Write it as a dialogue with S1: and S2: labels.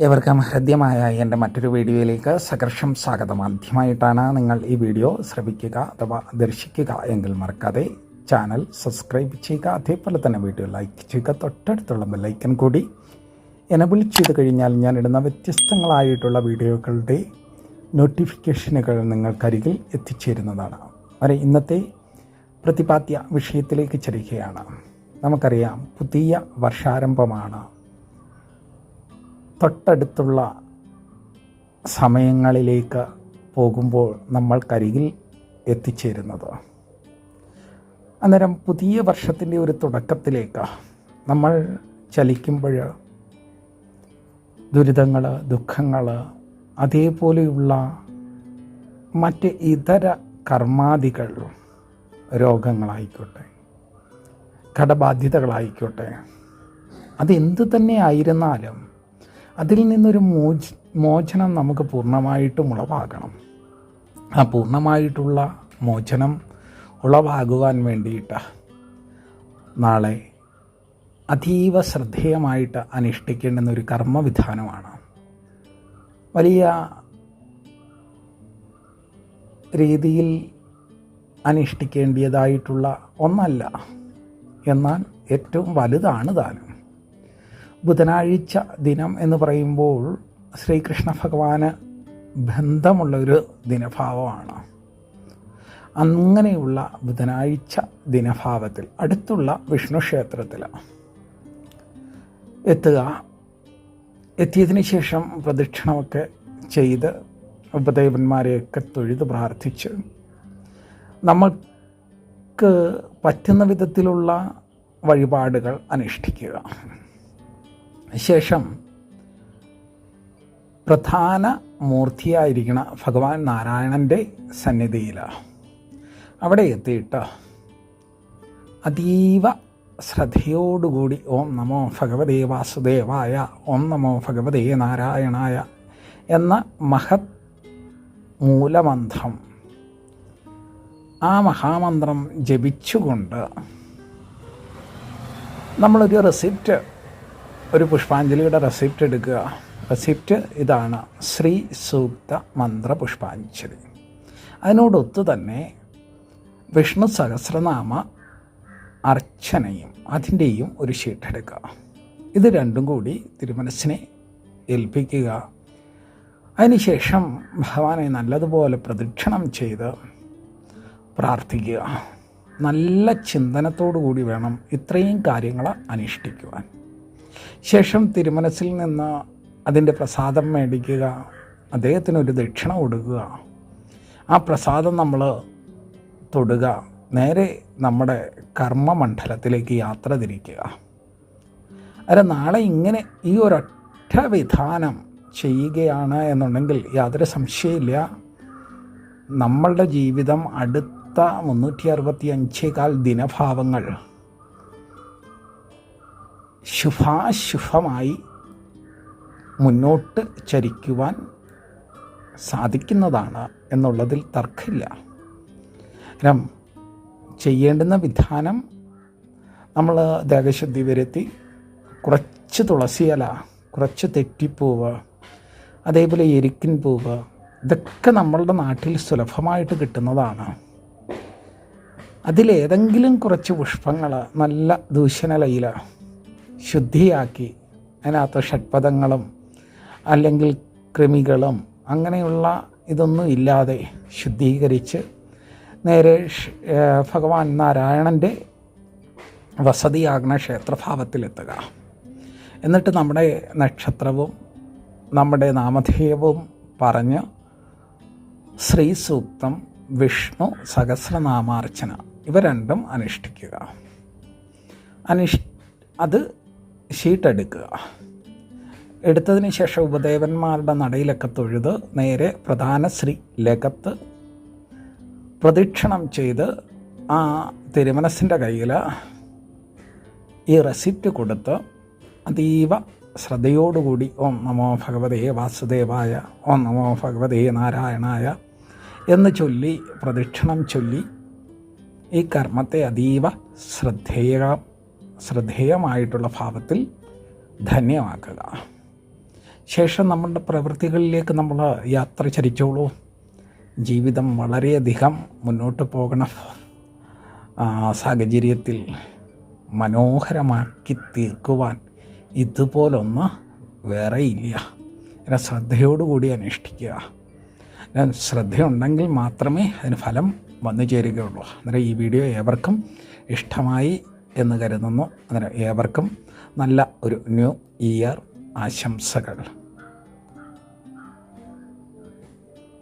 S1: ഏവർക്കും ഹൃദ്യമായ എന്റെ മറ്റൊരു വീഡിയോയിലേക്ക് സകർഷം സ്വാഗതം. ആദ്യമായിട്ടാണ് നിങ്ങൾ ഈ വീഡിയോ ശ്രവിക്കുക അഥവാ ദർശിക്കുക എങ്കിൽ മറക്കാതെ ചാനൽ സബ്സ്ക്രൈബ് ചെയ്യുക. അതേപോലെ തന്നെ വീഡിയോ ലൈക്ക് ചെയ്യുക. തൊട്ടടുത്തുള്ള ബെല്ലൈക്കൻ കൂടി എനബിൾ ചെയ്ത് കഴിഞ്ഞാൽ ഞാൻ ഇടുന്ന വ്യത്യസ്തങ്ങളായിട്ടുള്ള വീഡിയോകളുടെ നോട്ടിഫിക്കേഷനുകൾ നിങ്ങൾക്കരികിൽ എത്തിച്ചേരുന്നതാണ്. വരെ ഇന്നത്തെ പ്രതിപാദ്യ വിഷയത്തിലേക്ക് ചെല്ലുകയാണ് നമുക്കറിയാം പുതിയ വർഷാരംഭമാണ്. തൊട്ടടുത്തുള്ള സമയങ്ങളിലേക്ക് പോകുമ്പോൾ നമ്മൾക്കരികിൽ എത്തിച്ചേരുന്നത്. അന്നേരം പുതിയ വർഷത്തിന്റെ ഒരു തുടക്കത്തിലേക്ക് നമ്മൾ ചലിക്കുമ്പോൾ ദുരിതങ്ങൾ ദുഃഖങ്ങൾ അതേപോലെയുള്ള മറ്റ് ഇതര കർമാദികൾ രോഗങ്ങളായിക്കോട്ടെ കടബാധ്യതകളായിക്കോട്ടെ അതെന്തു തന്നെ ആയിരുന്നാലും അതിൽ നിന്നൊരു മോച മോചനം നമുക്ക് പൂർണമായിട്ടും ഉളവാകണം. ആ പൂർണമായിട്ടുള്ള മോചനം ഉളവാകുവാൻ വേണ്ടിയിട്ട് നാളെ അതീവ ശ്രദ്ധേയമായിട്ട് അനുഷ്ഠിക്കേണ്ടുന്ന ഒരു കർമ്മവിധാനമാണ്. വലിയ രീതിയിൽ അനുഷ്ഠിക്കേണ്ടതായിട്ടുള്ള ഒന്നല്ല. എന്നാൽ ഏറ്റവും വലുതാണ് താനും. ബുധനാഴ്ച ദിനം എന്ന് പറയുമ്പോൾ ശ്രീകൃഷ്ണ ഭഗവാന് ബന്ധമുള്ളൊരു ദിനഭാവമാണ്. അങ്ങനെയുള്ള ബുധനാഴ്ച ദിനഭാവത്തിൽ അടുത്തുള്ള വിഷ്ണു ക്ഷേത്രത്തിൽ എത്തുക. എത്തിയതിന് ശേഷം പ്രദക്ഷിണമൊക്കെ ചെയ്ത് ഉപദേവന്മാരെയൊക്കെ തൊഴുത് പ്രാർത്ഥിച്ച് നമുക്ക് പറ്റുന്ന വിധത്തിലുള്ള വഴിപാടുകൾ അനുഷ്ഠിക്കുക. ശേഷം പ്രധാന മൂർത്തിയായിരിക്കണ ഭഗവാൻ നാരായണന്റെ സന്നിധിയിലാണ് അവിടെ എത്തിയിട്ട് അതീവ ശ്രദ്ധയോടുകൂടി ഓം നമോ ഭഗവതേ വാസുദേവായ ഓം നമോ ഭഗവതേ നാരായണായ എന്ന മഹത് മൂലമന്ത്രം ആ മഹാമന്ത്രം ജപിച്ചുകൊണ്ട് നമ്മളൊരു റെസിപ്റ്റ് ഒരു പുഷ്പാഞ്ജലിയുടെ റെസിപ്റ്റ് എടുക്കുക. റെസിപ്റ്റ് ഇതാണ് ശ്രീ സൂക്ത മന്ത്ര പുഷ്പാഞ്ജലി. അതിനോടൊത്ത് തന്നെ വിഷ്ണു സഹസ്രനാമ അർച്ചനയും അതിന്റെയും ഒരു ഷീറ്റ് എടുക്കുക. ഇത് രണ്ടും കൂടി തിരുമനസ്സിനെ ഏൽപ്പിക്കുക. അതിനുശേഷം ഭഗവാനെ നല്ലതുപോലെ പ്രദക്ഷിണം ചെയ്ത് പ്രാർത്ഥിക്കുക. നല്ല ചിന്തനത്തോടു കൂടി വേണം ഇത്രയും കാര്യങ്ങൾ അനുഷ്ഠിക്കുവാൻ. ശേഷം തിരുമനസിൽ നിന്ന് അതിന്റെ പ്രസാദം മേടിക്കുക അദ്ദേഹത്തിന് ഒരു ദക്ഷിണ കൊടുക്കുക. ആ പ്രസാദം നമ്മൾ തൊടുക നേരെ നമ്മുടെ കർമ്മമണ്ഡലത്തിലേക്ക് യാത്ര തിരിക്കുക. അല്ല നാളെ ഇങ്ങനെ ഈ ഒരൊറ്റ വിധാനം ചെയ്യുകയാണ് എന്നുണ്ടെങ്കിൽ യാതൊരു സംശയമില്ല നമ്മളുടെ ജീവിതം അടുത്ത മുന്നൂറ്റി അറുപത്തി അഞ്ചേകാൽ ദിനഭാവങ്ങൾ ശുഭാശുഭമായി മുന്നോട്ട് ചരിക്കുവാൻ സാധിക്കുന്നതാണ് എന്നുള്ളതിൽ തർക്കമില്ല. കാരണം ചെയ്യേണ്ടുന്ന വിധാനം നമ്മൾ ദേഹശുദ്ധി വരുത്തി കുറച്ച് തുളസിയല കുറച്ച് തെറ്റിപ്പൂവ് അതേപോലെ എരിക്കിൻ പൂവ് ഇതൊക്കെ നമ്മളുടെ നാട്ടിൽ സുലഭമായിട്ട് കിട്ടുന്നതാണ്. അതിലേതെങ്കിലും കുറച്ച് പുഷ്പങ്ങൾ നല്ല ദൂഷണലയിൽ ശുദ്ധിയാക്കി അതിനകത്ത് ഷഡ്പദങ്ങളും അല്ലെങ്കിൽ കൃമികളും അങ്ങനെയുള്ള ഇതൊന്നും ഇല്ലാതെ ശുദ്ധീകരിച്ച് നേരെ ഭഗവാൻ നാരായണന്റെ വസതിയാകുന്ന ക്ഷേത്രഭാവത്തിലെത്തുക. എന്നിട്ട് നമ്മുടെ നക്ഷത്രവും നമ്മുടെ നാമധേയവും പറഞ്ഞ് ശ്രീ സൂക്തം വിഷ്ണു സഹസ്രനാമാർച്ചന ഇവ രണ്ടും അനുഷ്ഠിക്കുക. അനുഷ് അത് ഷീട്ട് എടുക്കുക എടുത്തതിന് ശേഷം ഉപദേവന്മാരുടെ നടയിലൊക്കെ തൊഴുത് നേരെ പ്രധാന ശ്രീ ലകത്ത് പ്രദക്ഷിണം ചെയ്ത് ആ തിരുമനസിന്റെ കയ്യിൽ ഈ റെസിപ്റ്റ് കൊടുത്ത് അതീവ ശ്രദ്ധയോടുകൂടി ഓം നമോ ഭഗവതേ വാസുദേവായ ഓം നമോ ഭഗവതേ നാരായണായ എന്ന് ചൊല്ലി പ്രദക്ഷിണം ചൊല്ലി ഈ കർമ്മത്തെ അതീവ ശ്രദ്ധേയ. ശ്രദ്ധേയമായിട്ടുള്ള ഭാവത്തിൽ ധന്യമാക്കുക. ശേഷം നമ്മളുടെ പ്രവൃത്തികളിലേക്ക് നമ്മൾ യാത്ര ചരിച്ചോളൂ. ജീവിതം വളരെയധികം മുന്നോട്ട് പോകണ. സാഹചര്യത്തിൽ മനോഹരമാക്കി തീർക്കുവാൻ ഇതുപോലൊന്ന് വേറെ ഇല്ല അതിനെ ശ്രദ്ധയോടുകൂടി അനുഷ്ഠിക്കുക. ഞാൻ ശ്രദ്ധയുണ്ടെങ്കിൽ മാത്രമേ അതിന് ഫലം വന്നു ചേരുകയുള്ളൂ. അന്നേരം ഈ വീഡിയോ ഏവർക്കും ഇഷ്ടമായി എന്ന് കരുതുന്നു. അങ്ങനെ ഏവർക്കും നല്ല ഒരു ന്യൂ ഇയർ ആശംസകൾ.